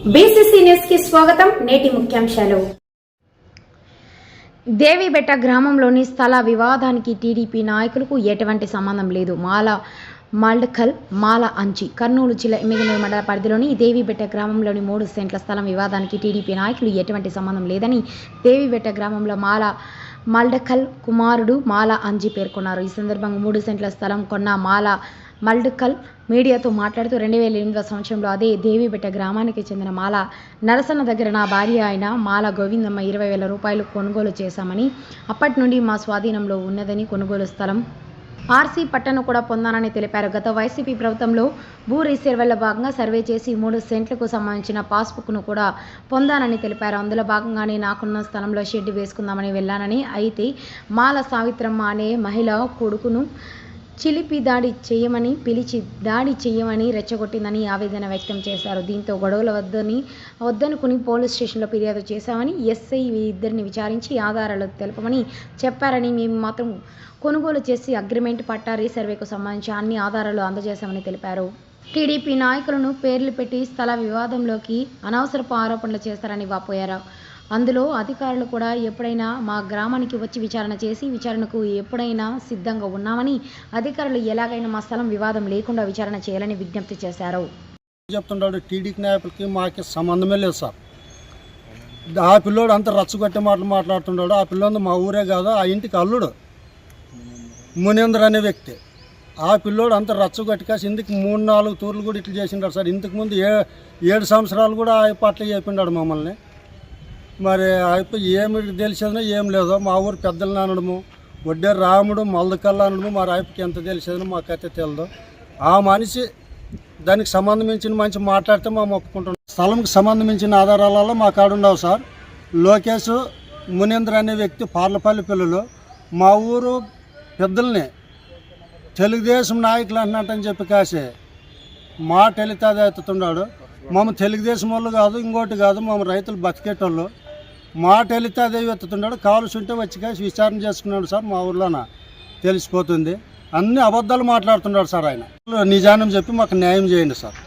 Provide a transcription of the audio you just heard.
కి స్వాగతం నేటి ముఖ్యాంశాలు. దేవిబెట్ట గ్రామంలోని స్థల వివాదానికి టీడీపీ నాయకులకు ఎటువంటి సంబంధం లేదు. మాల మాల్డకల్ మాల అంచి కర్నూలు జిల్లా ఎమ్మిగనూరు మండల పరిధిలోని దేవిబెట్ట గ్రామంలోని మూడు సెంట్ల స్థలం వివాదానికి టీడీపీ నాయకులు ఎటువంటి సంబంధం లేదని దేవిబెట్ట గ్రామంలో మాల మాల్డకల్ కుమారుడు మాల అంజి పేర్కొన్నారు. ఈ సందర్భంగా మూడు సెంట్ల స్థలం కొన్న మాల మల్డకల్ మీడియాతో మాట్లాడుతూ రెండు వేల ఎనిమిదవ సంవత్సరంలో అదే దేవిబెట్ట గ్రామానికి చెందిన మాల నరసన్న దగ్గర నా భార్య అయిన మాల గోవిందమ్మ ఇరవై వేల రూపాయలు కొనుగోలు చేశామని అప్పటి నుండి మా స్వాధీనంలో ఉన్నదని కొనుగోలు స్థలం ఆర్సీ పట్టను కూడా పొందానని తెలిపారు. గత వైసీపీ ప్రభుత్వంలో భూ రీసర్వేలో భాగంగా సర్వే చేసి మూడు సెంట్లకు సంబంధించిన పాస్బుక్ను కూడా పొందానని తెలిపారు. అందులో భాగంగానే నాకున్న స్థలంలో షెడ్ వేసుకుందామని వెళ్ళానని అయితే మాల సావిత్రమ్మ అనే మహిళ కొడుకును చిలిపి దాడి చేయమని పిలిచి దాడి చేయమని రెచ్చగొట్టిందని ఆవేదన వ్యక్తం చేశారు. దీంతో గొడవల వద్దని వద్దనుకుని పోలీస్ స్టేషన్లో ఫిర్యాదు చేశామని ఎస్ఐ ఇద్దరిని విచారించి ఆధారాలు తెలపమని చెప్పారని మేము మాత్రం కొనుగోలు చేసి అగ్రిమెంట్ పట్టా రీసర్వేకు సంబంధించి అన్ని ఆధారాలు అందజేశామని తెలిపారు. టీడీపీ నాయకులను పేర్లు పెట్టి స్థల వివాదంలోకి అనవసరపు ఆరోపణలు చేస్తారని వాపోయారు. అందులో అధికారులు కూడా ఎప్పుడైనా మా గ్రామానికి వచ్చి విచారణ చేసి విచారణకు ఎప్పుడైనా సిద్ధంగా ఉన్నామని అధికారులు ఎలాగైనా మా స్థలం వివాదం లేకుండా విచారణ చేయాలని విజ్ఞప్తి చేశారు. చెప్తుంటాడు? టీడీపీ నాయకులకి మాకి సంబంధమే లేదు సార్. ఆ పిల్లోడు అంత రచ్చగొట్టే మాటలు మాట్లాడుతున్నాడు ఆ పిల్లోడు మా ఊరే కాదు ఆ ఇంటికి అల్లుడు. మునేంద్ర అనే వ్యక్తి. ఆ పిల్లోడు అంత రచ్చగొట్టి కాసి ఇందుకు మూడు నాలుగు తూర్లు కూడా ఇట్లా చేసిండాడు సార్. ఇంతకు ముందు ఏ ఏడు సంవత్సరాలు కూడా ఆ పట్ల చెప్పిండాడు మమ్మల్ని. మరి ఏమి తెలిసేదో ఏం లేదో మా ఊరు పెద్దలు అనడము వడ్డే రాముడు మల్దకల్లా అనడము మా రాయిపుకి ఎంత తెలిసేదో మాకైతే తెలియదు ఆ మనిషి దానికి సంబంధించిన మంచి మాట్లాడితే మేము ఒప్పుకుంటున్నాం. స్థలంకి సంబంధించిన ఆధారాలలో మా కాడ ఉండవు సార్. లోకేష్ మునేంద్ర అనే వ్యక్తి పార్లపల్లి పిల్లలు. మా ఊరు పెద్దల్ని తెలుగుదేశం నాయకులు అంటున్నట్టని చెప్పి కాసే మా వెళితే మమ్మ తెలుగుదేశం వాళ్ళు కాదు ఇంకోటి కాదు మమ్మ రైతులు బతికేటోళ్ళు. మాట వెళితే అదే ఎత్తుతున్నాడు కావాల్సి ఉంటే వచ్చి కాసి విచారణ చేసుకున్నాడు సార్ మా ఊర్లోన తెలిసిపోతుంది. అన్ని అబద్ధాలు మాట్లాడుతున్నాడు సార్ ఆయన. నిజానం చెప్పి మాకు న్యాయం చేయండి సార్.